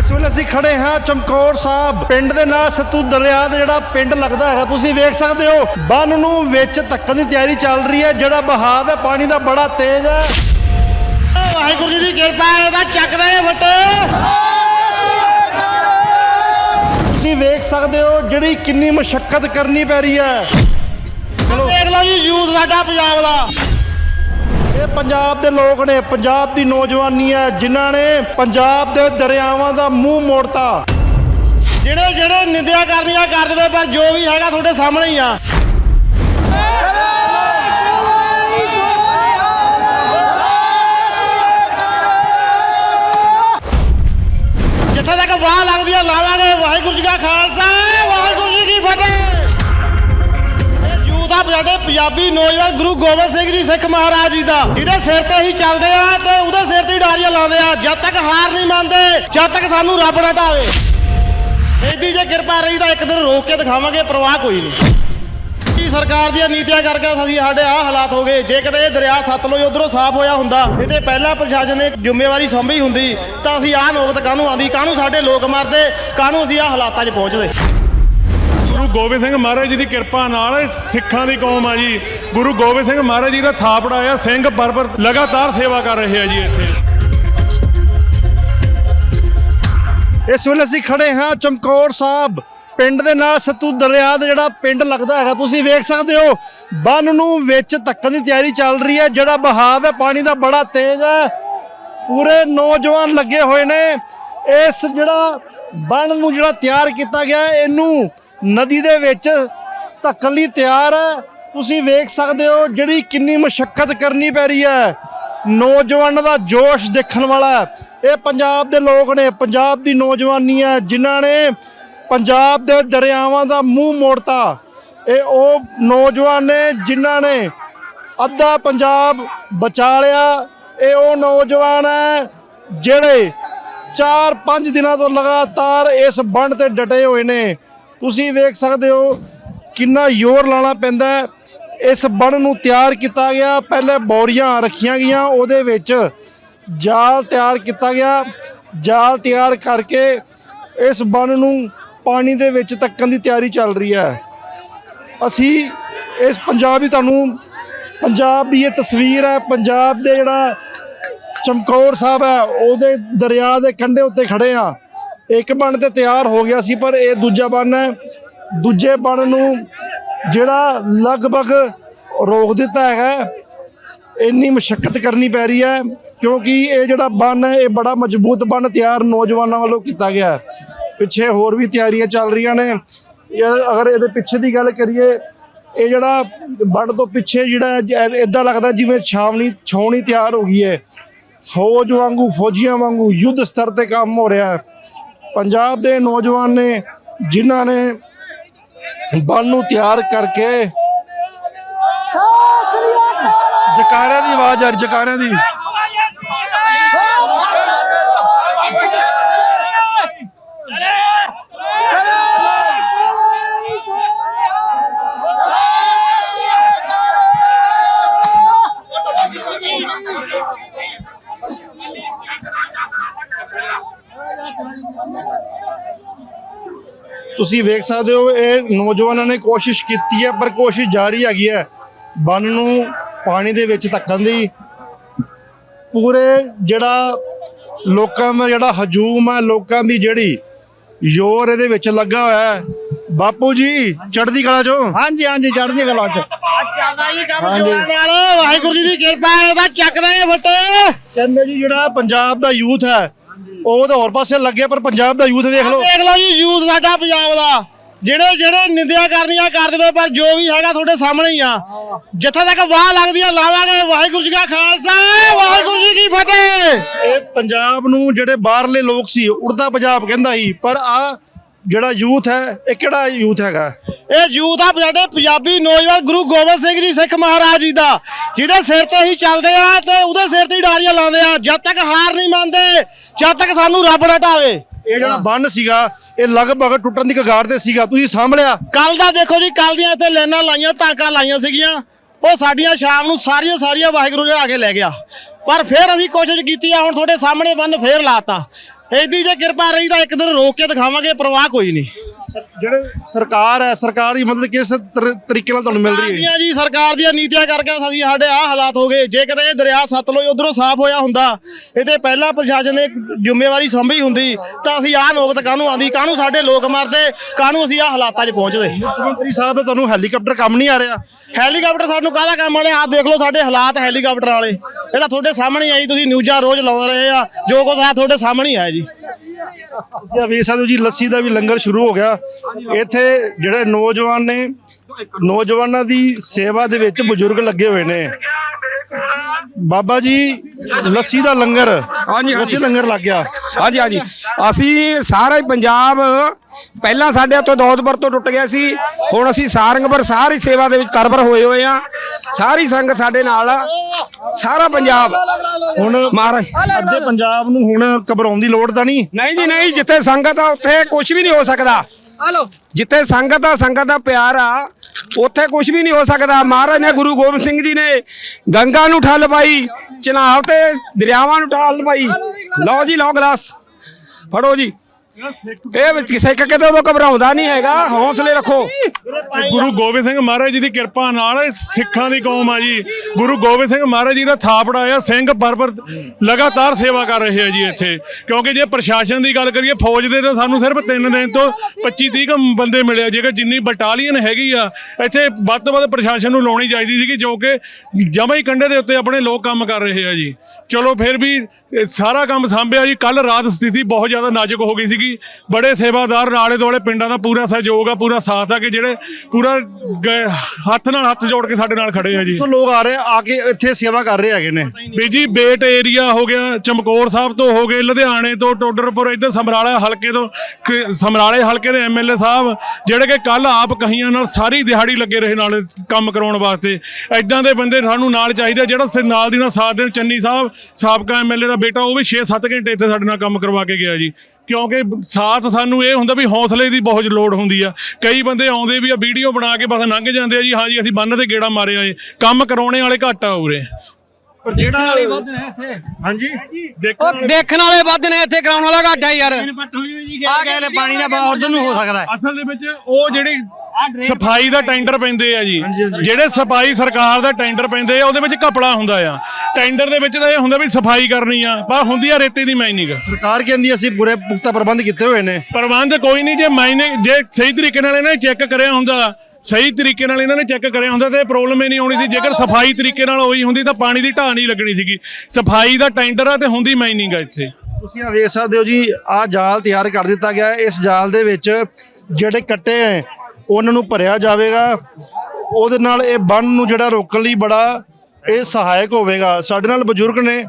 ਇਸ ਵੇਲੇ ਅਸੀਂ ਖੜੇ ਹਾਂ ਚਮਕੌਰ ਸਾਹਿਬ। ਪਿੰਡ ਦੇ ਨਾਲ ਸਤੂ ਦਰਿਆ ਦੇ ਜਿਹੜਾ ਪਿੰਡ ਲੱਗਦਾ ਹੈਗਾ ਤੁਸੀਂ ਵੇਖ ਸਕਦੇ ਹੋ। ਬੰਨ ਨੂੰ ਵਿੱਚ ਧੱਕਣ ਦੀ ਤਿਆਰੀ ਚੱਲ ਰਹੀ ਹੈ। ਜਿਹੜਾ ਬਹਾਵ ਹੈ ਪਾਣੀ ਦਾ ਬੜਾ ਤੇਜ਼ ਹੈ। ਵਾਹਿਗੁਰੂ ਜੀ ਦੀ ਕਿਰਪਾ ਹੈ ਉਹਦਾ ਚੱਕਦਾ ਹੈ ਫੱਟੇ। ਤੁਸੀਂ ਵੇਖ ਸਕਦੇ ਹੋ ਜਿਹੜੀ ਕਿੰਨੀ ਮੁਸ਼ਕਲ ਕਰਨੀ ਪੈ ਰਹੀ ਹੈ। ਦੇਖ ਲਓ ਜੀ ਯੂਥ ਸਾਡਾ ਪੰਜਾਬ ਦਾ। ਇਹ ਪੰਜਾਬ ਦੇ ਲੋਕ ਨੇ, ਪੰਜਾਬ ਦੀ ਨੌਜਵਾਨੀ ਹੈ, ਜਿਨ੍ਹਾਂ ਨੇ ਪੰਜਾਬ ਦੇ ਦਰਿਆਵਾਂ ਦਾ ਮੂੰਹ ਮੋੜਤਾ। ਜਿਹੜੇ ਜਿਹੜੇ ਨਿੰਦਿਆ ਕਰਨੀਆਂ ਕਰ ਦੇਵੇ, ਪਰ ਜੋ ਵੀ ਹੈਗਾ ਤੁਹਾਡੇ ਸਾਹਮਣੇ ਹੀ ਆ। ਜਿੱਥੇ ਤੱਕ ਵਾਹ ਲੱਗਦੀ ਆ, ਲਾਵਾਂਗੇ। ਵਾਹਿਗੁਰੂ ਜੀ ਕਾ ਖਾਲਸਾ, ਵਾਹਿਗੁਰੂ ਜੀ ਕੀ ਫਤਿਹ। ਇਹ ਸਾਡੇ ਪੰਜਾਬੀ ਨੌਜਵਾਨ ਗੁਰੂ ਗੋਬਿੰਦ ਸਿੰਘ ਜੀ, ਸਿੱਖ ਮਹਾਰਾਜ ਜੀ ਦਾ। ਜਿਹਦੇ ਸਿਰ ਤੇ ਹੀ ਚੱਲਦੇ ਆ ਤੇ ਉਹਦੇ ਸਿਰ ਤੇ ਡਾਰੀਆਂ ਲਾਉਂਦੇ ਆ। ਜਦ ਤੱਕ ਹਾਰ ਨਹੀਂ ਮੰਨਦੇ, ਜਦ ਤੱਕ ਸਾਨੂੰ ਰੱਬ ਨਾ ਢਾਵੇ। ਇਹਦੀ ਜੇ ਕਿਰਪਾ ਰਹੀ ਤਾਂ ਇੱਕ ਦਿਨ ਰੋਕ ਕੇ ਦਿਖਾਵਾਂਗੇ, ਪ੍ਰਵਾਹ ਕੋਈ ਨਹੀਂ। ਕੀ ਸਰਕਾਰ ਦੀਆਂ ਨੀਤੀਆਂ ਕਰਕੇ ਅਸੀਂ ਸਾਡੇ ਆਹ ਹਾਲਾਤ ਹੋ ਗਏ। ਜੇ ਕਿਤੇ ਇਹ ਦਰਿਆ ਸਤਲੁਜ ਉਧਰੋਂ ਸਾਫ਼ ਹੋਇਆ ਹੁੰਦਾ, ਇਹਦੇ ਪਹਿਲਾਂ ਪ੍ਰਸ਼ਾਸਨ ਨੇ ਜ਼ਿੰਮੇਵਾਰੀ ਸੰਭੀ ਹੁੰਦੀ, ਤਾਂ ਅਸੀਂ ਆਹ ਨੌਬਤ ਕਾਹਨੂੰ ਆਂਦੀ? ਕਾਹਨੂੰ ਸਾਡੇ ਲੋਕ ਮਰਦੇ? ਕਾਹਨੂੰ ਅਸੀਂ ਆਹ ਹਾਲਾਤਾਂ 'ਚ ਪਹੁੰਚਦੇ? ਗੁਰੂ ਗੋਬਿੰਦ ਸਿੰਘ ਮਹਾਰਾਜ ਜੀ ਦੀ ਕਿਰਪਾ ਨਾਲ ਸਿੱਖਾਂ ਦੀ ਕੌਮ ਆ ਜੀ। ਗੁਰੂ ਗੋਬਿੰਦ ਸਿੰਘ ਮਹਾਰਾਜ ਜੀ ਦਾ ਥਾਪੜਾ ਆ ਸਿੰਘ ਬਰਬਰ ਲਗਾਤਾਰ ਸੇਵਾ ਕਰ ਰਹੇ ਆ ਜੀ ਇੱਥੇ। ਇਸ ਵੇਲੇ ਅਸੀਂ ਖੜੇ ਹਾਂ ਚਮਕੌਰ ਸਾਹਿਬ, ਪਿੰਡ ਦੇ ਨਾਲ ਸਤੂ ਦਰਿਆ ਦਾ ਜਿਹੜਾ ਪਿੰਡ ਲੱਗਦਾ ਹੈਗਾ, ਤੁਸੀਂ ਵੇਖ ਸਕਦੇ ਹੋ, ਬੰਨ ਨੂੰ ਵਿੱਚ ਧੱਕਣ ਦੀ ਤਿਆਰੀ ਚੱਲ ਰਹੀ ਹੈ, ਜਿਹੜਾ ਬਹਾਵ ਹੈ, ਪਾਣੀ ਦਾ ਬੜਾ ਤੇਜ਼ ਹੈ। ਪੂਰੇ ਨੌਜਵਾਨ ਲੱਗੇ ਹੋਏ ਨੇ, ਇਸ ਜਿਹੜਾ ਬੰਨ ਨੂੰ ਜਿਹੜਾ ਤਿਆਰ ਕੀਤਾ ਗਿਆ ਇਹਨੂੰ ਨਦੀ ਦੇ ਵਿੱਚ ਧੱਕਣ ਲਈ ਤਿਆਰ ਹੈ। ਤੁਸੀਂ ਵੇਖ ਸਕਦੇ ਹੋ ਜਿਹੜੀ ਕਿੰਨੀ ਮੁਸ਼ਕਲ ਕਰਨੀ ਪੈ ਰਹੀ ਹੈ। ਨੌਜਵਾਨਾਂ ਦਾ ਜੋਸ਼ ਦੇਖਣ ਵਾਲਾ ਇਹ ਪੰਜਾਬ ਦੇ ਲੋਕ ਨੇ, ਪੰਜਾਬ ਦੀ ਨੌਜਵਾਨੀ ਹੈ, ਜਿਨ੍ਹਾਂ ਨੇ ਪੰਜਾਬ ਦੇ ਦਰਿਆਵਾਂ ਦਾ ਮੂੰਹ ਮੋੜਤਾ। ਇਹ ਉਹ ਨੌਜਵਾਨ ਨੇ ਜਿਨ੍ਹਾਂ ਨੇ ਅੱਧਾ ਪੰਜਾਬ ਬਚਾ ਲਿਆ। ਇਹ ਉਹ ਨੌਜਵਾਨ ਹੈ ਜਿਹੜੇ 4-5 ਦਿਨਾਂ ਤੋਂ ਲਗਾਤਾਰ ਇਸ ਬੰਡ ਤੇ ਡਟੇ ਹੋਏ ਨੇ। ਤੁਸੀਂ ਵੇਖ ਸਕਦੇ ਹੋ ਕਿੰਨਾ ਜ਼ੋਰ ਲਾਣਾ ਪੈਂਦਾ ਇਸ ਬਣ ਨੂੰ ਤਿਆਰ ਕੀਤਾ ਗਿਆ। ਪਹਿਲੇ ਬੋਰੀਆਂ ਰੱਖੀਆਂ ਗਈਆਂ। ਉਹਦੇ ਵਿੱਚ ਜਾਲ ਤਿਆਰ ਕੀਤਾ ਗਿਆ। ਜਾਲ ਤਿਆਰ ਕਰਕੇ ਇਸ ਬਣ ਨੂੰ ਪਾਣੀ ਦੇ ਵਿੱਚ ਤੱਕਣ ਦੀ ਤਿਆਰੀ ਚੱਲ ਰਹੀ ਹੈ। ਅਸੀਂ ਇਸ ਪੰਜਾਬ ਦੀ ਤੁਹਾਨੂੰ ਪੰਜਾਬ ਦੀ ਇਹ ਤਸਵੀਰ ਹੈ। ਪੰਜਾਬ ਦੇ ਜਿਹੜਾ ਚਮਕੌਰ ਸਾਹਿਬ ਹੈ, ਉਹਦੇ ਦਰਿਆ ਦੇ ਕੰਢੇ ਉੱਤੇ ਖੜੇ ਆ ਇੱਕ ਬਣ ਤੇ ਤਿਆਰ ਹੋ ਗਿਆ ਸੀ, ਪਰ ਇਹ ਦੂਜਾ ਬਣ ਹੈ। ਦੂਜੇ ਬਣ ਨੂੰ ਜਿਹੜਾ ਲਗਭਗ ਰੋਕ ਦਿੱਤਾ ਹੈਗਾ, ਇੰਨੀ ਮੁਸ਼ਕਲ ਕਰਨੀ ਪੈ ਰਹੀ ਹੈ, ਕਿਉਂਕਿ ਇਹ ਜਿਹੜਾ ਬਣ ਹੈ, ਇਹ ਬੜਾ ਮਜ਼ਬੂਤ ਬਣ, ਤਿਆਰ ਨੌਜਵਾਨਾਂ ਵੱਲੋਂ ਕੀਤਾ ਗਿਆ ਹੈ। ਪਿੱਛੇ ਹੋਰ ਵੀ ਤਿਆਰੀਆਂ ਚੱਲ ਰਹੀਆਂ ਨੇ। ਇਹ ਅਗਰ ਇਹਦੇ ਪਿੱਛੇ ਦੀ ਗੱਲ ਕਰੀਏ, ਇਹ ਜਿਹੜਾ ਬਣ ਤੋਂ ਪਿੱਛੇ ਜਿਹੜਾ ਇਦਾਂ ਲੱਗਦਾ ਜਿਵੇਂ ਛਾਵਣੀ, ਛਾਉਣੀ ਤਿਆਰ ਹੋ ਗਈ ਹੈ। ਫੌਜ ਵਾਂਗੂ, ਫੌਜੀਆਂ ਵਾਂਗੂ ਯੁੱਧ ਸਤਰ ਤੇ ਕੰਮ ਹੋ ਰਿਹਾ ਹੈ। ਪੰਜਾਬ ਦੇ ਨੌਜਵਾਨ ਨੇ, ਜਿਨ੍ਹਾਂ ਨੇ ਬੰਨ ਨੂੰ ਤਿਆਰ ਕਰਕੇ ਜਕਾਰਿਆਂ ਦੀ ਆਵਾਜ਼ ਆ ਜਕਾਰਿਆਂ ਦੀ। ਤੁਸੀਂ ਵੇਖ ਸਕਦੇ ਹੋ ਇਹ ਨੌਜਵਾਨਾਂ ਨੇ ਕੋਸ਼ਿਸ਼ ਕੀਤੀ ਹੈ ਪਰ ਕੋਸ਼ਿਸ਼ ਜਾਰੀ ਹੈਗੀ ਹੈ। ਬੰਨ ਨੂੰ ਪਾਣੀ ਦੇ ਵਿੱਚ ਧੱਕਣ ਦੀ। ਪੂਰੇ ਜਿਹੜਾ ਲੋਕਾਂ ਦਾ ਜਿਹੜਾ ਹਜੂਮ ਹੈ ਲੋਕਾਂ ਦੀ ਜਿਹੜੀ ਜ਼ੋਰ ਇਹਦੇ ਵਿੱਚ ਲੱਗਾ ਹੋਇਆ ਹੈ। ਬਾਪੂ ਜੀ ਚੜ੍ਹਦੀ ਕਲਾ ਚੋਂ? ਹਾਂਜੀ ਹਾਂਜੀ ਚੜ੍ਹਦੀ ਕਲਾ ਚ। ਚੱਲਦਾ ਜੀ ਕੰਮ ਹਾਂਜੀ। ਜੋਰਾਂ ਨਾਲ ਵਾਹਿਗੁਰੂ ਜੀ ਦੀ ਕਿਰਪਾ ਹੈ ਉਹਦਾ ਚੱਕਦਾ ਹੈ ਫੱਟੇ। ਕਹਿੰਦੇ ਜੀ ਜਿਹੜਾ ਪੰਜਾਬ ਦਾ ਯੂਥ ਹੈ ਉਹ ਤਾਂ ਹੋਰ ਪਾਸੇ ਲੱਗਿਆ ਪਰ ਪੰਜਾਬ ਦਾ ਯੂਥ ਦੇਖ ਲਓ। ਦੇਖ ਲਓ ਜੀ ਯੂਥ ਸਾਡਾ ਪੰਜਾਬ ਦਾ। ਜਿਹੜੇ ਜਿਹੜੇ ਨਿੰਦਿਆ ਕਰਨੀਆਂ ਕਰ ਦੇਵੇ ਪਰ ਜੋ ਵੀ ਹੈਗਾ ਤੁਹਾਡੇ ਸਾਹਮਣੇ ਹੀ ਆ। ਜਿੱਥੇ ਤੱਕ ਵਾਹ ਲੱਗਦੀ ਆ ਲਾਵਾਂਗੇ। ਵਾਹਿਗੁਰੂ ਜੀ ਕਾ ਖਾਲਸਾ ਵਾਹਿਗੁਰੂ ਜੀ ਕੀ ਫਤਿਹ। ਇਹ ਪੰਜਾਬ ਨੂੰ ਜਿਹੜੇ ਬਾਹਰਲੇ ਲੋਕ ਸੀ ਉੜਦਾ ਪੰਜਾਬ ਕਹਿੰਦਾ ਸੀ ਪਰ ਆ ਜਿਹੜਾ ਯੂਥ ਹੈ ਇਹ ਕਿਹੜਾ ਯੂਥ ਹੈਗਾ? ਇਹ ਯੂਥ ਆ ਸਾਡੇ ਪੰਜਾਬੀ ਨੌਜਵਾਨ ਗੁਰੂ ਗੋਬਿੰਦ ਸਿੰਘ ਜੀ ਸਿੱਖ ਮਹਾਰਾਜ ਜੀ ਦਾ। ਜਿਹਦੇ ਸਿਰ ਤੇ ਹੀ ਚੱਲਦੇ ਆ ਤੇ ਉਹਦੇ ਸਿਰ ਤੇ ਹੀ ਡਾਰੀਆਂ ਲਾਉਂਦੇ ਆ। ਜਦ ਤੱਕ ਹਾਰ ਨਹੀਂ ਮੰਨਦੇ ਜਦ ਤੱਕ ਸਾਨੂੰ ਰੱਬ ਨਾ ਢਾਵੇ। ਇਹ ਜਿਹੜਾ ਬੰਨ ਸੀਗਾ ਇਹ ਲਗਭਗ ਟੁੱਟਣ ਦੀ ਕਗਾਰ ਤੇ ਸੀਗਾ। ਤੁਸੀਂ ਸਾਂਭ ਲਿਆ? ਕੱਲ ਦਾ ਦੇਖੋ ਜੀ ਕੱਲ ਦੀਆਂ ਇੱਥੇ ਲਾਈਨਾਂ ਲਾਈਆਂ ਧਾਕਾਂ ਲਾਈਆਂ ਸੀਗੀਆਂ। ਉਹ ਸਾਡੀਆਂ ਸ਼ਾਮ ਨੂੰ ਸਾਰੀਆਂ ਸਾਰੀਆਂ ਵਾਹਿਗੁਰੂ ਜੀ ਆ ਕੇ ਲੈ ਗਿਆ। ਪਰ ਫਿਰ ਅਸੀਂ ਕੋਸ਼ਿਸ਼ ਕੀਤੀ ਆ, ਹੁਣ ਤੁਹਾਡੇ ਸਾਹਮਣੇ ਬੰਨ ਫੇਰ ਲਾਤਾ। ਐਡੀ ਜੇ ਕਿਰਪਾ ਰਹੀ ਤਾਂ ਇੱਕ ਦਿਨ ਰੋਕ ਕੇ ਦਿਖਾਵਾਂਗੇ, ਪ੍ਰਵਾਹ ਕੋਈ ਨਹੀਂ। ਜਿਹੜੇ ਸਰਕਾਰ ਹੈ ਸਰਕਾਰ ਦੀ ਮਦਦ ਕਿਸ ਤਰ- ਤਰੀਕੇ ਨਾਲ ਤੁਹਾਨੂੰ ਮਿਲ ਰਹੀ ਹੈ? ਨੀਤੀਆਂ ਜੀ ਸਰਕਾਰ ਦੀਆਂ ਨੀਤੀਆਂ ਕਰਕੇ ਅਸੀਂ ਸਾਡੇ ਆਹ ਹਾਲਾਤ ਹੋ ਗਏ। ਜੇ ਕਿਤੇ ਇਹ ਦਰਿਆ ਸਤਲੁਜ ਉਧਰੋਂ ਸਾਫ਼ ਹੋਇਆ ਹੁੰਦਾ ਇਹਦੇ ਪਹਿਲਾਂ ਪ੍ਰਸ਼ਾਸਨ ਨੇ ਜ਼ਿੰਮੇਵਾਰੀ ਸੰਭੀ ਹੁੰਦੀ ਤਾਂ ਅਸੀਂ ਆਹ ਨੌਬਤ ਕਾਹਨੂੰ ਆਂਦੀ ਕਾਹਨੂੰ ਸਾਡੇ ਲੋਕ ਮਰਦੇ ਕਾਹਨੂੰ ਅਸੀਂ ਆਹ ਹਾਲਾਤਾਂ 'ਚ ਪਹੁੰਚਦੇ? ਮੁੱਖ ਮੰਤਰੀ ਸਾਹਿਬ ਦਾ ਤੁਹਾਨੂੰ ਹੈਲੀਕਾਪਟਰ ਕੰਮ ਨਹੀਂ ਆ ਰਿਹਾ। ਹੈਲੀਕਾਪਟਰ ਸਾਨੂੰ ਕਾਹਦਾ ਕੰਮ ਆਣੇ ਆਹ ਦੇਖ ਲਓ ਸਾਡੇ ਹਾਲਾਤ ਹੈਲੀਕਾਪਟਰ ਵਾਲੇ। ਇਹ ਤਾਂ ਤੁਹਾਡੇ ਸਾਹਮਣੇ ਆਈ ਤੁਸੀਂ ਨਿਊਜ਼ਾਂ ਰੋਜ਼ ਲਾਉਂਦੇ ਰਹੇ ਆ। ਜੋ ਕੁਝ ਆ ਤੁਹਾਡੇ ਸਾਹਮਣੇ ਹੀ ਆਇਆ ਜੀ। ਤੁਸੀਂ ਆਹ ਵੇਖ ਸਕਦੇ ਹੋ ਜੀ ਲੱਸੀ ਦਾ ਵੀ ਲੰਗਰ ਸ਼ੁਰੂ ਹੋ ਗਿਆ। ਇੱਥੇ ਜਿਹੜੇ ਨੌਜਵਾਨ ਨੇ ਨੌਜਵਾਨਾਂ ਦੀ ਸੇਵਾ ਦੇ ਵਿੱਚ ਬਜ਼ੁਰਗ ਲੱਗੇ ਹੋਏ ਨੇ। ਬਾਬਾ ਜੀ ਲੱਸੀ ਦਾ ਲੰਗਰ ਹਾਂਜੀ, ਲੱਸੀ ਲੰਗਰ ਲੱਗ ਗਿਆ। ਹਾਂਜੀ ਹਾਂਜੀ। ਅਸੀਂ ਸਾਰਾ ਹੀ ਪੰਜਾਬ ਪਹਿਲਾਂ ਸਾਡੇ ਹੱਥੋਂ ਦੌਦਪੁਰ ਤੋਂ ਟੁੱਟ ਗਿਆ ਸੀ। ਹੁਣ ਅਸੀਂ ਸਾਰੰਗਪੁਰ ਸਾਰੀ ਸੇਵਾ ਦੇ ਵਿੱਚ ਤਰਬਰ ਹੋਏ ਹੋਏ ਆ ਸਾਰੀ ਸੰਗਤ ਸਾਡੇ ਨਾਲ ਆ। ਸਾਰਾ ਪੰਜਾਬ। ਹੁਣ ਮਹਾਰਾਜ। ਅੱਧੇ ਪੰਜਾਬ ਨੂੰ ਹੁਣ ਘਬਰਾਉਣ ਦੀ ਲੋੜ ਤਾਂ ਨਹੀਂ? ਨਹੀਂ ਜੀ ਨਹੀਂ। ਜਿੱਥੇ ਸੰਗਤ ਆ ਉੱਥੇ ਕੁਝ ਵੀ ਨਹੀਂ ਹੋ ਸਕਦਾ। ਜਿੱਥੇ ਸੰਗਤ ਆ, ਸੰਗਤ ਦਾ ਪਿਆਰ ਆ, ਉੱਥੇ ਕੁਝ ਵੀ ਨਹੀਂ ਹੋ ਸਕਦਾ। ਮਹਾਰਾਜ ਨੇ ਗੁਰੂ ਗੋਬਿੰਦ ਸਿੰਘ ਜੀ ਨੇ ਗੰਗਾ ਨੂੰ ਠੱਲ ਪਾਈ, ਚਨਾਬ ਤੇ ਦਰਿਆਵਾਂ ਨੂੰ ਠੱਲ ਪਾਈ। ਲਓ ਜੀ, ਲਓ ਗਲਾਸ। ਫੜੋ ਜੀ। ਇਹ ਵਿੱਚ ਸਿੱਖ ਕਿਤੇ ਉਹ ਘਬਰਾਉਂਦਾ ਨਹੀਂ ਹੈਗਾ। ਹੌਸਲੇ ਰੱਖੋ। ਗੁਰੂ ਗੋਬਿੰਦ ਸਿੰਘ ਮਹਾਰਾਜ ਜੀ ਦੀ ਕਿਰਪਾ ਨਾਲ ਸਿੱਖਾਂ ਦੀ ਕੌਮ ਆ ਜੀ। ਗੁਰੂ ਗੋਬਿੰਦ ਸਿੰਘ ਮਹਾਰਾਜ ਜੀ ਦਾ ਥਾਪੜਾ ਆ ਸਿੰਘ ਪਰਬਰ ਲਗਾਤਾਰ ਸੇਵਾ ਕਰ ਰਹੇ ਆ ਜੀ ਇੱਥੇ। ਕਿਉਂਕਿ ਜੇ ਪ੍ਰਸ਼ਾਸਨ ਦੀ ਗੱਲ ਕਰੀਏ, ਫੌਜ ਦੇ ਤਾਂ ਸਾਨੂੰ ਸਿਰਫ 3 ਦਿਨ ਤੋਂ 25 30 ਕੁ ਬੰਦੇ ਮਿਲੇ ਆ ਜੇਕਰ ਜਿੰਨੀ ਬਟਾਲੀਅਨ ਹੈਗੀ ਆ, ਇੱਥੇ ਵੱਧ ਤੋਂ ਵੱਧ ਪ੍ਰਸ਼ਾਸਨ ਨੂੰ ਲਾਉਣੀ ਚਾਹੀਦੀ ਸੀਗੀ, ਜੋ ਕਿ ਜਮਾ ਹੀ ਕੰਡੇ ਦੇ ਉੱਤੇ ਆਪਣੇ ਲੋਕ ਕੰਮ ਕਰ ਰਹੇ ਆ ਜੀ। ਚਲੋ ਫਿਰ ਵੀ ਸਾਰਾ ਕੰਮ ਸੰਭਿਆ ਜੀ। ਕੱਲ ਰਾਤ ਸਥਿਤੀ ਬਹੁਤ ਜ਼ਿਆਦਾ ਨਾਜ਼ੁਕ ਹੋ ਗਈ ਸੀਗੀ। ਬੜੇ ਸੇਵਾਦਾਰ ਆਲੇ ਦੁਆਲੇ ਪਿੰਡਾਂ ਦਾ ਪੂਰਾ ਸਹਿਯੋਗ ਆ ਪੂਰਾ ਸਾਥ ਆ ਕਿ ਜਿਹੜੇ ਪੂਰਾ ਗ- ਹੱਥ ਨਾਲ ਹੱਥ ਜੋੜ ਕੇ ਸਾਡੇ ਨਾਲ ਖੜੇ ਆ ਜੀ। ਤੋਂ ਲੋਕ ਆ ਰਹੇ ਆ ਕੇ ਇੱਥੇ ਸੇਵਾ ਕਰ ਰਹੇ ਹੈਗੇ ਨੇ। ਵੀ ਜੀ ਬੇਟ ਏਰੀਆ ਹੋ ਗਿਆ ਚਮਕੌਰ ਸਾਹਿਬ ਤੋਂ ਹੋ ਗਏ ਲੁਧਿਆਣੇ ਤੋਂ ਟੋਡਰਪੁਰ ਇੱਧਰ ਸਮਰਾਲਾ ਹਲਕੇ ਤੋਂ ਕ- ਸਮਰਾਲੇ ਹਲਕੇ ਦੇ ਐਮਐਲਏ ਸਾਹਿਬ ਜਿਹੜੇ ਕਿ ਕੱਲ ਆਪ ਕਹੀਆਂ ਨਾਲ ਸਾਰੀ ਦਿਹਾੜੀ ਲੱਗੇ ਰਹੇ ਨਾਲ ਕੰਮ ਕਰਾਉਣ ਵਾਸਤੇ। ਐਦਾਂ ਦੇ ਬੰਦੇ ਸਾਨੂੰ ਨਾਲ ਚਾਹੀਦੇ ਜਿਹੜਾ ਸ- ਨਾਲ ਦੀ ਨਾਲ ਸਾਥ ਦੇਣ। ਚੰਨੀ ਸਾਹਿਬ ਸਾਬਕਾ ਐਮਐਲਏ ਦਾ ਬੇਟਾ ਉਹ ਵੀ 6-7 ਘੰਟੇ ਇੱਥੇ ਸਾਡੇ ਨਾਲ ਕੰਮ ਕਰਵਾ ਕੇ ਗਿਆ ਜੀ। ਕਿਉਂਕਿ ਸਾਥ ਸਾਨੂੰ ਇਹ ਹੁੰਦਾ ਵੀ ਹੌਸਲੇ ਦੀ ਬਹੁਤ ਲੋੜ ਹੁੰਦੀ ਆ। ਕਈ ਬੰਦੇ ਆਉਂਦੇ ਵੀ ਆ ਵੀਡੀਓ ਬਣਾ ਕੇ ਬਸ ਲੰਘ ਜਾਂਦੇ ਆ ਜੀ, ਹਾਂ ਜੀ, ਅਸੀਂ ਬੰਨ ਤੇ ਗੇੜਾ ਮਾਰਿਆ ਏ। ਕੰਮ ਕਰਾਉਣੇ ਵਾਲੇ ਘੱਟ ਆ ਉਰੇ। ਪਰ ਜਿਹੜਾ ਹਾਂਜੀ। ਉਹ ਦੇਖਣ ਵਾਲੇ ਵੱਧ ਨੇ ਇੱਥੇ ਕਰਾਉਣ ਵਾਲਾ ਘੱਟ ਆ ਯਾਰ ਪਾਣੀ ਦਾ ਬਹੁਤ ਉਧਰ ਨੂੰ ਹੋ ਸਕਦਾ ਅਸਲ ਦੇ ਵਿੱਚ ਉਹ ਜਿਹੜੀ ਸਫ਼ਾਈ ਦਾ ਟੈਂਡਰ ਪੈਂਦੇ ਆ ਜੀ ਜਿਹੜੇ ਸਫ਼ਾਈ ਸਰਕਾਰ ਦਾ ਟੈਂਡਰ ਪੈਂਦੇ ਆ ਉਹਦੇ ਵਿੱਚ ਘਪਲਾ ਹੁੰਦਾ ਆ। ਟੈਂਡਰ ਦੇ ਵਿੱਚ ਤਾਂ ਇਹ ਹੁੰਦਾ ਵੀ ਸਫ਼ਾਈ ਕਰਨੀ ਆ ਪਰ ਹੁੰਦੀ ਆ ਰੇਤੇ ਦੀ ਮਾਈਨਿੰਗ। ਸਰਕਾਰ ਕਹਿੰਦੀ ਅਸੀਂ ਪੂਰੇ ਪੁਖਤਾ ਪ੍ਰਬੰਧ ਕੀਤੇ ਹੋਏ ਨੇ। ਪ੍ਰਬੰਧ ਕੋਈ ਨਹੀਂ ਜੇ ਮਾਈਨਿੰਗ ਜੇ ਸਹੀ ਤਰੀਕੇ ਨਾਲ ਇਹਨਾਂ ਨੇ ਚੈੱਕ ਕਰਿਆ ਹੁੰਦਾ ਸਹੀ ਤਰੀਕੇ ਨਾਲ ਇਹਨਾਂ ਨੇ ਚੈੱਕ ਕਰਿਆ ਹੁੰਦਾ ਤੇ ਪ੍ਰੋਬਲਮ ਹੀ ਨਹੀਂ ਆਉਣੀ ਸੀ, ਜੇਕਰ ਸਫ਼ਾਈ ਤਰੀਕੇ ਨਾਲ ਹੋਈ ਹੁੰਦੀ ਤਾਂ ਪਾਣੀ ਦੀ ਢਾਹ ਨਹੀਂ ਲੱਗਣੀ ਸੀਗੀ। ਸਫ਼ਾਈ ਦਾ ਟੈਂਡਰ ਆ ਤੇ ਹੁੰਦੀ ਮਾਈਨਿੰਗ ਆ ਇੱਥੇ। ਤੁਸੀਂ ਆ ਵੇਖ ਸਕਦੇ ਹੋ ਜੀ ਆ ਜਾਲ ਤਿਆਰ ਕਰ ਦਿੱਤਾ ਗਿਆ। ਇਸ ਜਾਲ ਦੇ ਵਿੱਚ ਜਿਹੜੇ ਕੱਟੇ ਹੈ, ਉਹਨਾਂ ਨੂੰ ਭਰਿਆ ਜਾਵੇਗਾ। ਉਹਦੇ ਨਾਲ ਇਹ ਬੰਨ ਨੂੰ ਜਿਹੜਾ ਰੋਕਣ ਲਈ ਬੜਾ ਇਹ ਸਹਾਇਕ ਹੋਵੇਗਾ। ਸਾਡੇ ਨਾਲ ਬਜ਼ੁਰਗ ਨੇ।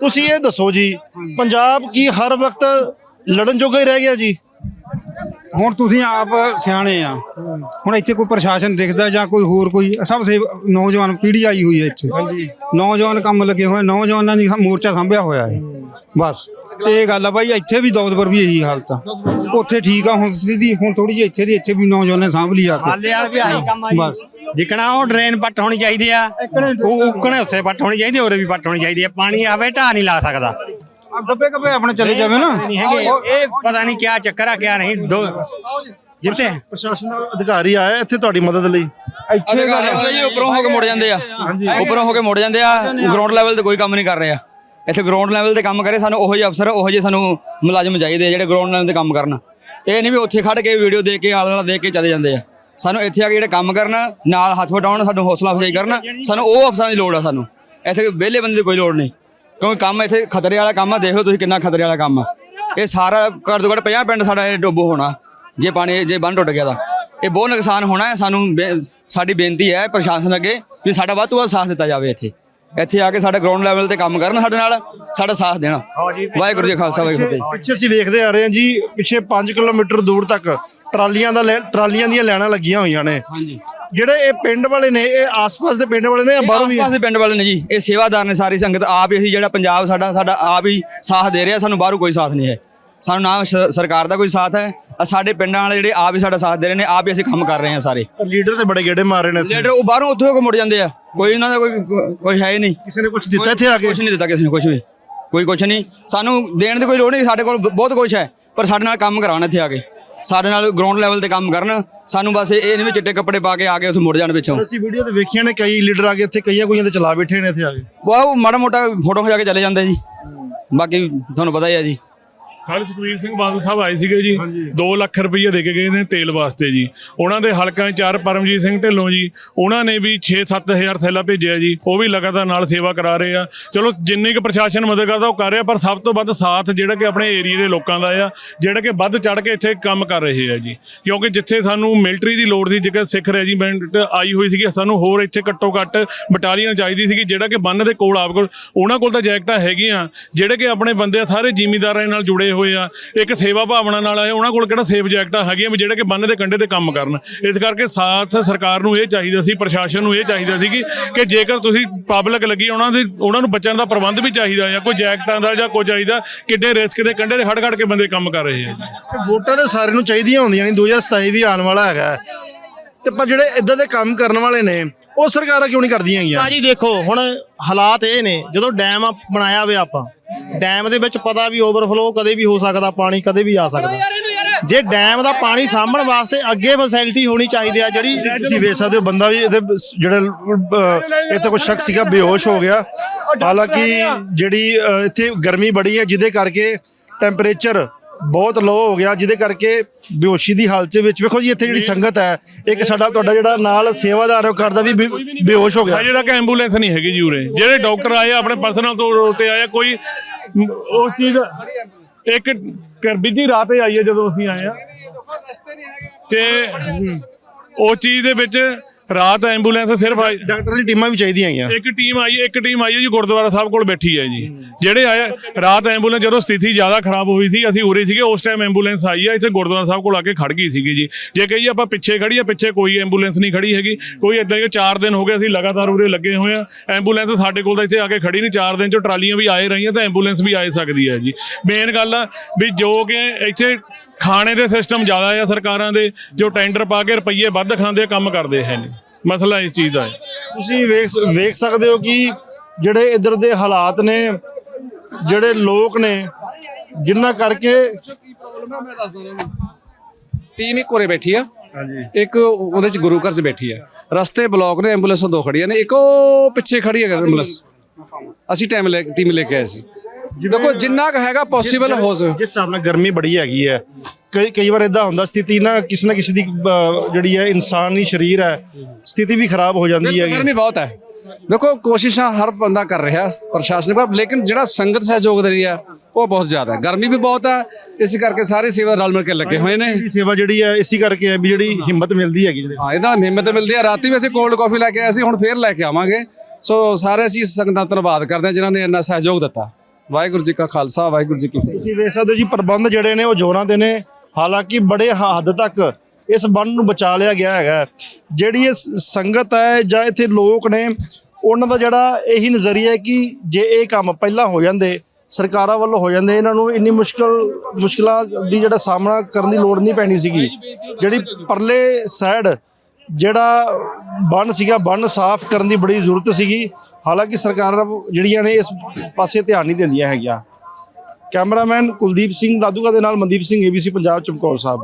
ਤੁਸੀਂ ਇਹ ਦੱਸੋ ਜੀ, ਪੰਜਾਬ ਕੀ ਹਰ ਵਕਤ ਲੜਨ ਜੋਗਾ ਹੀ ਰਹਿ ਗਿਆ ਜੀ? ਹੁਣ ਤੁਸੀਂ ਆਪ ਸਿਆਣੇ ਆ। ਹੁਣ ਇੱਥੇ ਕੋਈ ਪ੍ਰਸ਼ਾਸਨ ਦਿਖਦਾ ਜਾਂ ਕੋਈ ਹੋਰ ਕੋਈ ਸਭ ਸੇ ਨੌਜਵਾਨ ਪੀੜ੍ਹੀ ਆਈ ਹੋਈ ਹੈ ਇੱਥੇ। ਨੌਜਵਾਨ ਕੰਮ ਲੱਗੇ ਹੋਏ ਨੌਜਵਾਨਾਂ ਦੀ ਮੋਰਚਾ ਸਾਂਭਿਆ ਹੋਇਆ ਹੈ। ਬਸ। ਇਹ ਗੱਲ ਆ ਬਾਈ ਇੱਥੇ ਵੀ ਦੌਦਪੁਰ ਵੀ ਇਹੀ ਹਾਲਤ ਆ। ਉੱਥੇ ਠੀਕ ਆ ਹੁਣ ਸਿੱਧੀ ਹੁਣ ਥੋੜੀ ਜਿਹੀ ਇੱਥੇ ਦੀ ਇੱਥੇ ਵੀ ਨੌਜਵਾਨਾਂ ਨੇ ਸਾਂਭ ਲਈ ਆ ਕੇ। ਬਸ। ਜਿਕਣਾ ਉਹ ਡਰੇਨ ਪੱਟ ਹੋਣੀ ਚਾਹੀਦੀ ਆ ਉਹ ਉਕਣੇ ਉੱਥੇ ਪੱਟ ਹੋਣੀ ਚਾਹੀਦੀ ਉਰੇ ਵੀ ਪੱਟ ਹੋਣੀ ਚਾਹੀਦੀ ਆ। ਪਾਣੀ ਆਵੇ ਢਾਹ ਨਹੀਂ ਲਾ ਸਕਦਾ। ਗੱਬੇ ਗੱਬੇ ਆਪਣੇ ਚਲੇ ਜਾਵੇ ਨਾ। ਨਹੀਂ ਹੈਗੇ। ਇਹ ਪਤਾ ਨਹੀਂ ਕਿਆ ਚੱਕਰ ਆ ਕਿਆ ਨਹੀਂ। ਦੋ ਜਿੱਤੇ ਪ੍ਰਸ਼ਾਸਨ ਦਾ ਅਧਿਕਾਰੀ ਆਇਆ ਇੱਥੇ ਤੁਹਾਡੀ ਮਦਦ ਲਈ। ਇੱਥੇ ਗੱਲ ਜੀ ਉੱਪਰੋਂ ਹੋ ਕੇ ਮੁੜ ਜਾਂਦੇ ਆ। ਉੱਪਰੋਂ ਹੋ ਕੇ ਮੁੜ ਜਾਂਦੇ ਆ। ਗਰਾਊਂਡ ਲੈਵਲ ਤੇ ਕੋਈ ਕੰਮ ਨਹੀਂ ਕਰ ਰਹੇ। ਆ ਇੱਥੇ ਗਰਾਊਂਡ ਲੈਵਲ ਤੇ ਕੰਮ ਕਰੇ ਸਾਨੂੰ ਉਹੋ ਜਿਹੇ ਅਫਸਰ ਉਹੋ ਜਿਹੇ ਸਾਨੂੰ ਮੁਲਾਜ਼ਮ ਚਾਹੀਦੇ ਜਿਹੜੇ ਗਰਾਊਂਡ ਲੈਵਲ ਤੇ ਕੰਮ ਕਰਨ। ਇਹ ਨਹੀਂ ਵੀ ਉੱਥੇ ਖੜ ਕੇ ਵੀਡੀਓ ਦੇਖ ਕੇ ਆਲਾ ਦੇਖ ਕੇ ਚਲੇ ਜਾਂਦੇ ਆ। ਸਾਨੂੰ ਇੱਥੇ ਆ ਕੇ ਜਿਹੜੇ ਕੰਮ ਕਰਨ ਨਾਲ ਹੱਥ ਵਟਾਉਣ ਸਾਨੂੰ ਹੌਸਲਾ ਅਫਜ਼ਾਈ ਕਰਨ ਸਾਨੂੰ ਉਹ ਅਫਸਰਾਂ ਦੀ ਲੋੜ ਆ ਸਾਨੂੰ। ਇੱਥੇ ਵਿਹਲੇ ਬੰਦੇ ਦੀ ਕੋਈ ਲੋੜ ਨਹੀਂ। ਕਿਉਂਕਿ ਕੰਮ ਇੱਥੇ ਖਤਰੇ ਵਾਲਾ ਕੰਮ ਆ ਦੇਖ ਲਓ ਤੁਸੀਂ ਕਿੰਨਾ ਖਤਰੇ ਵਾਲਾ ਕੰਮ ਆ। ਇਹ ਸਾਰਾ ਘੱਟ ਤੋਂ ਘੱਟ 50 ਪਿੰਡ ਸਾਡਾ ਇਹ ਡੋਬੋ ਹੋਣਾ ਜੇ ਪਾਣੀ ਜੇ ਬੰਨ ਟੁੱਟ ਗਿਆ ਤਾਂ। ਇਹ ਬਹੁਤ ਨੁਕਸਾਨ ਹੋਣਾ ਹੈ ਸਾਨੂੰ ਸਾਡੀ ਬੇਨਤੀ ਹੈ ਪ੍ਰਸ਼ਾਸਨ ਅੱਗੇ ਵੀ ਸਾਡਾ ਵੱਧ ਤੋਂ ਵੱਧ ਸਾਥ ਦਿੱਤਾ ਜਾਵੇ ਇੱਥੇ। ਇੱਥੇ ਆ ਕੇ ਸਾਡਾ ਗਰਾਊਂਡ ਲੈਵਲ ਤੇ ਕੰਮ ਕਰਨ ਸਾਡੇ ਨਾਲ ਸਾਡਾ ਸਾਥ ਦੇਣਾ। ਵਾਹਿਗੁਰੂ ਜੀ ਖਾਲਸਾ ਵਾਹਿਗੁਰੂ ਜੀ ਪਿੱਛੇ ਅਸੀਂ ਵੇਖਦੇ ਆ ਰਹੇ ਹਾਂ ਜੀ ਪਿੱਛੇ 5 ਕਿਲੋਮੀਟਰ ਦੂਰ ਤੱਕ ਟਰਾਲੀਆਂ ਦਾ ਲੈ- ਟਰਾਲੀਆਂ ਦੀਆਂ ਲੈਣਾ ਲੱਗੀਆਂ ਹੋਈਆਂ ਨੇ। ਜਿਹੜੇ ਇਹ ਪਿੰਡ ਵਾਲੇ ਨੇ ਇਹ ਆਸ-ਪਾਸ ਦੇ ਪਿੰਡ ਵਾਲੇ ਨੇ ਜਾਂ ਬਾਹਰੋਂ ਵੀ? ਆਸ-ਪਾਸ ਦੇ ਪਿੰਡ ਵਾਲੇ ਨੇ ਜੀ। ਇਹ ਸੇਵਾਦਾਰ ਨੇ ਸਾਰੀ ਸੰਗਤ। ਆਪ ਹੀ ਜਿਹੜਾ ਪੰਜਾਬ ਸਾਡਾ ਸਾਡਾ ਆਪ ਹੀ ਸਾਥ ਦੇ ਰਿਹਾ। ਸਾਨੂੰ ਬਾਹਰੋਂ ਕੋਈ ਸਾਥ ਨਹੀਂ ਹੈ। ਸਾਨੂੰ ਨਾ ਸ- ਸਰਕਾਰ ਦਾ ਕੋਈ ਸਾਥ ਹੈ। ਸਾਡੇ ਪਿੰਡਾਂ ਵਾਲੇ ਜਿਹੜੇ ਆਪ ਹੀ ਸਾਡਾ ਸਾਥ ਦੇ ਰਹੇ ਨੇ ਆਪ ਹੀ ਅਸੀਂ ਕੰਮ ਕਰ ਰਹੇ ਹਾਂ ਸਾਰੇ। ਲੀਡਰ ਤੇ ਬੜੇ ਗੇੜੇ ਮਾਰ ਰਹੇ ਨੇ ਇੱਥੇ। ਲੀਡਰ ਉਹ ਬਾਹਰੋਂ ਉੱਥੋਂ ਕੇ ਮੁੜ ਜਾਂਦੇ ਆ। ਕੋਈ ਉਹਨਾਂ ਦਾ ਕੋਈ ਕੋਈ ਹੈ ਹੀ ਨਹੀਂ। ਕਿਸੇ ਨੇ ਕੁਝ ਦਿੱਤਾ ਇੱਥੇ ਆ ਕੇ? ਕੁਝ ਨਹੀਂ ਦਿੱਤਾ ਕਿਸੇ ਨੇ ਕੁਝ ਵੀ। ਕੋਈ ਕੁਝ ਨਹੀਂ। ਸਾਨੂੰ ਦੇਣ ਦੀ ਕੋਈ ਲੋੜ ਨਹੀਂ। ਸਾਡੇ ਕੋਲ ਬ- ਬਹੁਤ ਕੁਝ ਹੈ। ਪਰ ਸਾਡੇ ਨਾਲ ਕੰਮ ਕਰਾਉਣ ਇੱਥੇ ਆ ਕੇ। ਸਾਡੇ ਨਾਲ ਗਰਾਊਂਡ ਲੈਵਲ ਤੇ ਕੰਮ ਕਰਨ। ਸਾਨੂੰ ਬਸ ਇਹ ਨਹੀਂ ਵੀ ਚਿੱਟੇ ਕੱਪੜੇ ਪਾ ਕੇ ਆ ਕੇ ਉੱਥੇ ਮੁੜ ਜਾਣ ਪਿੱਛੋਂ। ਅਸੀਂ ਵੀਡੀਓ ਤੇ ਵੇਖੀਆਂ ਨੇ ਕਈ ਲੀਡਰ ਆ ਕੇ ਇੱਥੇ ਕਈਆਂ ਕੋਈਆਂ ਤੇ ਚਲਾ ਬੈਠੇ ਨੇ ਇੱਥੇ ਆ ਕੇ। ਉਹ ਮਾੜਾ ਮੋਟਾ ਫੋਟੋ ਖਿਚਾ ਕੇ ਚਲੇ ਜਾਂਦੇ ਜੀ। ਬਾਕੀ ਤੁਹਾਨੂੰ ਪਤਾ ਹੀ ਹੈ ਜੀ। ਕੱਲ ਸੁਖਵੀਰ ਸਿੰਘ ਬਾਦਲ ਸਾਹਿਬ ਆਏ ਸੀਗੇ ਜੀ। 2 ਲੱਖ ਰੁਪਏ ਦੇ ਕੇ ਗਏ ਨੇ ਤੇਲ ਵਾਸਤੇ ਜੀ। ਉਹਨਾਂ ਦੇ ਹਲਕਾ ਚਾਰ ਪਰਮਜੀਤ ਸਿੰਘ ਢਿੱਲੋਂ ਜੀ। ਉਹਨਾਂ ਨੇ ਵੀ 6-7000 ਥੈਲਾ ਭੇਜਿਆ ਜੀ। ਉਹ ਵੀ ਲਗਾਤਾਰ ਨਾਲ ਸੇਵਾ ਕਰਾ ਰਹੇ ਆ। ਚਲੋ ਜਿੰਨੀ ਕੁ ਪ੍ਰਸ਼ਾਸਨ ਮਦਦ ਕਰਦਾ ਉਹ ਕਰ ਰਿਹਾ ਪਰ ਸਭ ਤੋਂ ਵੱਧ ਸਾਥ ਜਿਹੜਾ ਕਿ ਆਪਣੇ ਏਰੀਆ ਦੇ ਲੋਕਾਂ ਦਾ ਆ ਜਿਹੜਾ ਕਿ ਵੱਧ ਚੜ ਕੇ ਇੱਥੇ ਕੰਮ ਕਰ ਰਹੇ ਆ ਜੀ। ਕਿਉਂਕਿ ਜਿੱਥੇ ਸਾਨੂੰ ਮਿਲਟਰੀ ਦੀ ਲੋੜ ਸੀ ਜੇਕਰ ਸਿੱਖ ਰੈਜੀਮੈਂਟ ਆਈ ਹੋਈ ਸੀਗੀ ਸਾਨੂੰ ਹੋਰ ਇੱਥੇ ਘੱਟੋ ਘੱਟ ਬਟਾਲੀਅਨ ਚਾਹੀਦੀ ਸੀਗੀ ਜਿਹੜਾ ਕਿ ਬੰਨ ਦੇ ਕੋਲ ਆਪ ਕੋਲ ਉਹਨਾਂ ਕੋਲ ਤਾਂ ਜੈਕਟਾਂ ਹੈਗੀਆਂ। ਜਿਹੜੇ ਕਿ ਆਪਣੇ ਬੰਦੇ ਸਾਰੇ ਜ਼ਿਮੀਂਦਾਰਾਂ ਨਾਲ ਜੁੜੇ ਹੋਏ ਆ ਇੱਕ ਸੇਵਾ ਭਾਵਨਾ ਨਾਲ ਆਏ ਉਹਨਾਂ ਕੋਲ ਕਿਹੜਾ ਸੇਫ ਜੈਕਟਾਂ ਹੈਗੀਆਂ ਵੀ ਜਿਹੜੇ ਕਿ ਬੰਨ ਦੇ ਕੰਢੇ ਤੇ ਕੰਮ ਕਰਨ। ਇਸ ਕਰਕੇ ਸਾਥ ਸਰਕਾਰ ਨੂੰ ਇਹ ਚਾਹੀਦਾ ਸੀ ਪ੍ਰਸ਼ਾਸਨ ਨੂੰ ਇਹ ਚਾਹੀਦਾ ਸੀ ਕਿ ਕਿ ਜੇਕਰ ਤੁਸੀਂ ਪਬਲਿਕ ਲੱਗੀ ਉਹਨਾਂ ਦੇ ਉਹਨਾਂ ਨੂੰ ਬਚਣ ਦਾ ਪ੍ਰਬੰਧ ਵੀ ਚਾਹੀਦਾ ਜਾਂ ਕੋਈ ਜੈਕਟਾਂ ਦਾ ਜਾਂ ਕੋਈ ਚਾਹੀਦਾ ਕਿੱਡੇ ਰਿਸਕ ਦੇ ਕੰਢੇ ਤੇ ਖੜ ਖੜ ਕੇ ਬੰਦੇ ਕੰਮ ਕਰ ਰਹੇ ਆ। ਵੋਟਾਂ ਤੇ ਸਾਰੇ ਨੂੰ ਚਾਹੀਦੀਆਂ ਹੁੰਦੀਆਂ ਨੇ 2027 ਵੀ ਆਉਣ ਵਾਲਾ ਹੈਗਾ। ਤੇ ਪਰ ਜਿਹੜੇ ਇਦਾਂ ਦੇ ਕੰਮ ਕਰਨ ਵਾਲੇ ਨੇ ਉਹ ਸਰਕਾਰਾਂ ਕਿਉਂ ਨਹੀਂ ਕਰਦੀਆਂ ਹੈਗੀਆਂ? ਭਾਜੀ ਦੇਖੋ ਹੁਣ ਹਾਲਾਤ ਇਹ ਨੇ ਜਦੋਂ ਡੈਮ ਬਣਾਇਆ ਹੋਵੇ ਆਪਾਂ ਡੈਮ ਦੇ ਵਿੱਚ ਪਤਾ ਵੀ ਓਵਰਫਲੋ ਕਦੇ ਵੀ ਹੋ ਸਕਦਾ ਪਾਣੀ ਕਦੇ ਵੀ ਆ ਸਕਦਾ। ਜੇ ਡੈਮ ਦਾ ਪਾਣੀ ਸਾਂਭਣ ਵਾਸਤੇ ਅੱਗੇ ਫੈਸਿਲਿਟੀ ਹੋਣੀ ਚਾਹੀਦੀ ਆ ਜਿਹੜੀ ਤੁਸੀਂ ਵੇਖ ਸਕਦੇ ਹੋ ਬੰਦਾ ਵੀ ਇਹਦੇ ਜਿਹੜਾ ਇੱਥੇ ਕੋਈ ਸ਼ਖਸ ਸੀਗਾ ਬੇਹੋਸ਼ ਹੋ ਗਿਆ। ਹਾਲਾਂਕਿ ਜਿਹੜੀ ਇੱਥੇ ਗਰਮੀ ਬੜੀ ਹੈ ਜਿਹਦੇ ਕਰਕੇ ਟੈਂਪਰੇਚਰ ਬਹੁਤ ਲੋ ਹੋ ਗਿਆ ਜਿਹਦੇ ਕਰਕੇ ਬੇਹੋਸ਼ੀ ਦੀ ਹਾਲਤ ਵਿੱਚ। ਵੇਖੋ ਜੀ ਇੱਥੇ ਜਿਹੜੀ ਸੰਗਤ ਹੈ ਇੱਕ ਸਾਡਾ ਤੁਹਾਡਾ ਜਿਹੜਾ ਨਾਲ ਸੇਵਾਦਾਰ ਉਹ ਕਰਦਾ ਵੀ ਬੇਹੋਸ਼ ਹੋ ਗਿਆ। ਅਜੇ ਤੱਕ ਐਂਬੂਲੈਂਸ ਨਹੀਂ ਹੈਗੀ ਜੀ ਉਰੇ। ਜਿਹੜੇ ਡਾਕਟਰ ਆਏ ਆਪਣੇ ਪਰਸਨਲ ਤੌਰ ਤੇ ਆਏ ਆ, ਕੋਈ ਉਸ ਚੀਜ਼ ਇੱਕ ਕਰਬੀਜੀ ਰਾਤ ਹੀ ਆਈ ਹੈ ਜਦੋਂ ਅਸੀਂ ਆਏ ਆ। ਤੇ ਉਹ ਚੀਜ਼ ਦੇ ਵਿੱਚ ਰਾਤ ਐਂਬੂਲੈਂਸ ਸਿਰਫ ਆਈ ਡਾਕਟਰ ਦੀ ਟੀਮਾਂ ਵੀ ਚਾਹੀਦੀਆਂ ਹੈਗੀਆਂ। ਇੱਕ ਟੀਮ ਆਈ ਹੈ ਇੱਕ ਟੀਮ ਆਈ ਹੈ ਜੀ ਗੁਰਦੁਆਰਾ ਸਾਹਿਬ ਕੋਲ ਬੈਠੀ ਹੈ ਜੀ। ਜਿਹੜੇ ਆਏ ਰਾਤ ਐਂਬੂਲੈਂਸ ਜਦੋਂ ਸਥਿਤੀ ਜ਼ਿਆਦਾ ਖਰਾਬ ਹੋਈ ਸੀ ਅਸੀਂ ਉਰੇ ਸੀਗੇ ਉਸ ਟਾਈਮ ਐਂਬੂਲੈਂਸ ਆਈ ਹੈ ਇੱਥੇ ਗੁਰਦੁਆਰਾ ਸਾਹਿਬ ਕੋਲ ਆ ਕੇ ਖੜ ਗਈ ਸੀਗੀ ਜੀ। ਜੇ ਕਹੀਏ ਆਪਾਂ ਪਿੱਛੇ ਖੜੀ ਆ ਪਿੱਛੇ ਕੋਈ ਐਂਬੂਲੈਂਸ ਨਹੀਂ ਖੜੀ ਹੈਗੀ। ਕੋਈ ਇਦਾਂ ਹੀ 4 ਦਿਨ ਹੋ ਗਏ ਅਸੀਂ ਲਗਾਤਾਰ ਉਰੇ ਲੱਗੇ ਹੋਏ ਆ ਐਂਬੂਲੈਂਸ ਸਾਡੇ ਕੋਲ ਤਾਂ ਇੱਥੇ ਆ ਕੇ ਖੜੀ ਨਹੀਂ 4 ਦਿਨ ਚੋਂ ਟਰਾਲੀਆਂ ਵੀ ਆਏ ਰਹੀਆਂ ਤਾਂ ਐਂਬੂਲੈਂਸ ਵੀ ਆਏ ਸਕਦੀ ਹੈ ਜੀ। ਮੇਨ ਗੱਲ ਆ ਵੀ ਜੋ ਕਿ ਇੱਥੇ ਖਾਣੇ ਦੇ ਸਿਸਟਮ ਜ਼ਿਆਦਾ ਆ ਸਰਕਾਰਾਂ ਦੇ ਜੋ ਟੈਂਡਰ ਪਾ ਕੇ ਰੁਪਈਏ ਵੱਧ ਖਾਂਦੇ ਕੰਮ ਕਰਦੇ ਹੈ ਨਹੀਂ। ਮਸਲਾ ਇਸ ਚੀਜ਼ ਦਾ ਹੈ। ਤੁਸੀਂ ਵੇਖ ਵੇਖ ਸਕਦੇ ਹੋ ਕਿ ਜਿਹੜੇ ਇੱਧਰ ਦੇ ਹਾਲਾਤ ਨੇ ਜਿਹੜੇ ਲੋਕ ਨੇ ਜਿੰਨਾ ਕਰਕੇ ਟੀਮ ਇੱਕ ਉਰੇ ਬੈਠੀ ਆ। ਇੱਕ ਉਹਦੇ ਚ ਗੁਰੂ ਘਰ ਚ ਬੈਠੀ ਆ। ਰਸਤੇ ਬਲੌਕ ਨੇ ਐਂਬੂਲੈਂਸਾਂ ਦੋ ਖੜੀਆਂ ਨੇ ਇੱਕ ਉਹ ਪਿੱਛੇ ਖੜੀ ਹੈ ਐਂਬੂਲੈਂਸ। ਅਸੀਂ ਟਾਈਮ ਲੈ ਟੀਮ ਲੈ ਕੇ ਆਏ ਸੀ। ਦੇਖੋ ਜਿੰਨਾ ਕੁ ਹੈਗਾ ਪੋਸੀਬਲ ਹੋ ਸਕੇ ਜਿਸ ਹਿਸਾਬ ਨਾਲ ਗਰਮੀ ਬੜੀ ਹੈਗੀ ਹੈ ਕਈ ਕਈ ਵਾਰ ਇਦਾਂ ਹੁੰਦਾ ਸਥਿਤੀ ਨਾ ਕਿਸੇ ਨਾ ਕਿਸੇ ਦੀ ਅਹ, ਜਿਹੜੀ ਹੈ ਇਨਸਾਨੀ ਸਰੀਰ ਹੈ ਸਥਿਤੀ ਵੀ ਖਰਾਬ ਹੋ ਜਾਂਦੀ ਹੈਗੀ। ਗਰਮੀ ਬਹੁਤ ਹੈ। ਦੇਖੋ ਕੋਸ਼ਿਸ਼ਾਂ ਹਰ ਬੰਦਾ ਕਰ ਰਿਹਾ ਪ੍ਰਸ਼ਾਸਨ ਪਰ ਲੇਕਿਨ ਜਿਹੜਾ ਸੰਗਤ ਸਹਿਯੋਗ ਦੇ ਰਹੀ ਆ ਉਹ ਬਹੁਤ ਜ਼ਿਆਦਾ ਹੈ। ਗਰਮੀ ਵੀ ਬਹੁਤ ਹੈ ਇਸ ਕਰਕੇ ਸਾਰੇ ਸੇਵਾ ਰਲ ਮਿਲ ਕੇ ਲੱਗੇ ਹੋਏ ਨੇ। ਦੀ ਸੇਵਾ ਜਿਹੜੀ ਹੈ ਇਸੇ ਕਰਕੇ ਹੈ ਵੀ ਜਿਹੜੀ ਹਿੰਮਤ ਮਿਲਦੀ ਹੈਗੀ ਜਿਹੜੇ। ਹਾਂ ਇਹਦੇ ਨਾਲ ਹਿੰਮਤ ਮਿਲਦੀ ਹੈ। ਰਾਤੀ ਵੀ ਅਸੀਂ ਕੋਲਡ ਕਾਫੀ ਲੈ ਕੇ ਆਏ ਸੀ ਹੁਣ ਫੇਰ ਲੈ ਕੇ ਆਵਾਂਗੇ। ਸੋ ਸਾਰੇ ਅਸੀਂ ਸੰਗਤਾਂ ਦਾ ਧੰਨਵਾਦ ਕਰਦੇ ਹਾਂ ਜਿਨ੍ਹਾਂ ਨੇ ਇੰਨਾ ਸਹਿਯੋਗ ਦਿੱਤਾ। ਵਾਹਿਗੁਰੂ ਜੀ ਕਾ ਖਾਲਸਾ, ਵਾਹਿਗੁਰੂ ਜੀ ਕੀ ਫਤਿਹ। ਤੁਸੀਂ ਵੇਖ ਸਕਦੇ ਹੋ ਜੀ, ਪ੍ਰਬੰਧ ਜਿਹੜੇ ਨੇ ਉਹ ਜ਼ੋਰਾਂ ਦੇ ਨੇ। ਹਾਲਾਂਕਿ ਬੜੇ ਹੱਦ ਤੱਕ ਇਸ ਬੰਨ ਨੂੰ ਬਚਾ ਲਿਆ ਗਿਆ ਹੈਗਾ। ਜਿਹੜੀ ਇਹ ਸੰਗਤ ਹੈ ਜਾਂ ਇੱਥੇ ਲੋਕ ਨੇ, ਉਹਨਾਂ ਦਾ ਜਿਹੜਾ ਇਹੀ ਨਜ਼ਰੀਆ ਹੈ ਕਿ ਜੇ ਇਹ ਕੰਮ ਪਹਿਲਾਂ ਹੋ ਜਾਂਦੇ, ਸਰਕਾਰਾਂ ਵੱਲੋਂ ਹੋ ਜਾਂਦੇ, ਇਹਨਾਂ ਨੂੰ ਇੰਨੀ ਮੁਸ਼ਕਲ, ਮੁਸ਼ਕਲਾਂ ਦੀ ਜਿਹੜਾ ਸਾਹਮਣਾ ਕਰਨ ਦੀ ਲੋੜ ਨਹੀਂ ਪੈਣੀ ਸੀਗੀ। ਜਿਹੜੀ ਪਰਲੇ ਸਾਈਡ ਜਿਹੜਾ ਬੰਨ ਸੀਗਾ, ਬੰਨ ਸਾਫ਼ ਕਰਨ ਦੀ ਬੜੀ ਜ਼ਰੂਰਤ ਸੀਗੀ। ਹਾਲਾਂਕਿ ਸਰਕਾਰਾਂ ਜਿਹੜੀਆਂ ਨੇ ਇਸ ਪਾਸੇ ਧਿਆਨ ਨਹੀਂ ਦਿੰਦੀਆਂ ਹੈਗੀਆਂ। ਕੈਮਰਾਮੈਨ ਕੁਲਦੀਪ ਸਿੰਘ ਲਾਦੂਗਾ ਦੇ ਨਾਲ ਮਨਦੀਪ ਸਿੰਘ ਏਬੀਸੀ ਪੰਜਾਬ ਚਮਕੌਰ ਸਾਹਿਬ।